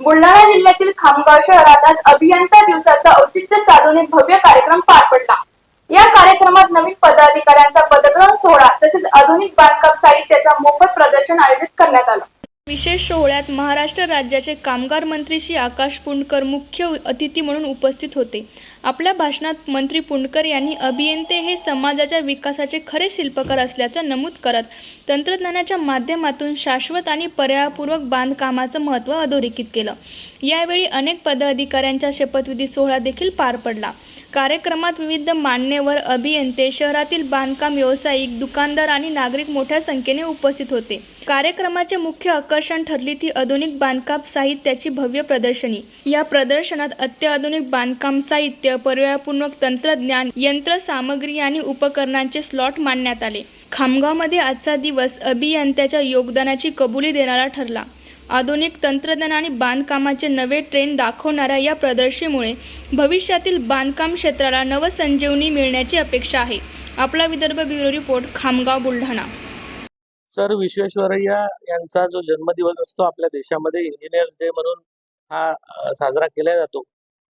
बुलढाणा जिल्ह्यातील खामगाव शहरात आज अभियंता दिवसाचा औचित्य साधून एक भव्य कार्यक्रम पार पडला. या कार्यक्रमात नवीन पदाधिकाऱ्यांचा पदग्रहण सोहळा तसेच आधुनिक बांधकाम साहित्याचा मोफत प्रदर्शन आयोजित करण्यात आलं. विशेष सोहळ्यात महाराष्ट्र राज्याचे कामगार मंत्री श्री आकाश पुंडकर मुख्य अतिथी म्हणून उपस्थित होते. आपल्या भाषणात मंत्री पुंडकर यांनी अभियंते हे समाजाच्या विकासाचे खरे शिल्पकार असल्याचं नमूद करत तंत्रज्ञानाच्या माध्यमातून शाश्वत आणि पर्यायपूर्वक बांधकामाचं महत्त्व अधोरेखित केलं. यावेळी अनेक पदाधिकाऱ्यांचा शपथविधी सोहळा देखील पार पडला. कार्यक्रमात विविध मान्यवर अभियंते शहरातील बांधकाम व्यावसायिक दुकानदार आणि नागरिक मोठ्या संख्येने उपस्थित होते. कार्यक्रमाचे मुख्य आकर्षण ठरली ती आधुनिक बांधकाम साहित्याची भव्य प्रदर्शनी. या प्रदर्शनात अत्याधुनिक बांधकाम साहित्य पर्यायपूर्वक तंत्रज्ञान यंत्रसामग्री आणि उपकरणांचे स्लॉट मांडण्यात आले. खामगावमध्ये आजचा दिवस अभियंत्याच्या योगदानाची कबुली देणारा ठरला. आधुनिक तंत्रज्ञान आणि बांधकामाचे नवे ट्रेंड दाखवणाऱ्या या प्रदर्शनीमुळे भविष्यातील बांधकाम क्षेत्राला नवसंजीवनी मिळण्याची अपेक्षा आहे. आपला Vidarbha bureau report Khamgaon Buldhana. Sir Visvesvaraya यांचा जो जन्मदिवस असतो आपल्या देशामध्ये इंजिनियर्स डे म्हणून हा साजरा केला जातो.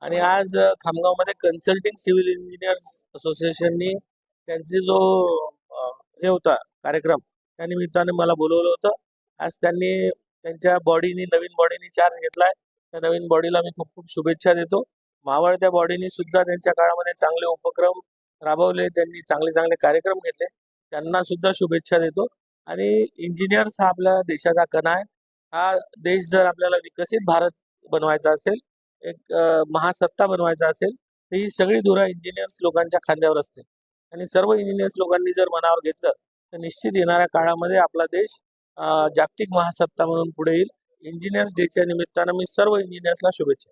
आणि आज खामगावमध्ये कन्सल्टिंग सिव्हिल इंजिनियर्स असोसिएशननी त्यांची जो हे होता कार्यक्रम त्या निमित्ताने मला बोलवलं होतं. आज त्यांनी त्यांच्या बॉडीनी नवीन बॉडीनी चार्ज घेतलाय. त्या नवीन बॉडीला मी खूप खूप शुभेच्छा देतो. मावळत्या बॉडीनी सुद्धा त्यांच्या काळामध्ये चांगले उपक्रम राबवले. त्यांनी चांगले चांगले कार्यक्रम घेतले. त्यांना सुद्धा शुभेच्छा देतो. आणि इंजिनियर्स हा आपल्या देशाचा कणा आहे. हा देश जर आपल्याला विकसित भारत बनवायचा असेल एक महासत्ता बनवायचा असेल तर ही सगळी धुरा इंजिनियर्स लोकांच्या खांद्यावर असते आणि सर्व इंजिनियर्स लोकांनी जर मनावर घेतलं तर निश्चित येणाऱ्या काळामध्ये आपला देश जागतिक महासत्ता म्हणून पुढे येईल. इंजिनियर्स डेच्या निमित्तानं मी सर्व इंजिनियर्सला शुभेच्छा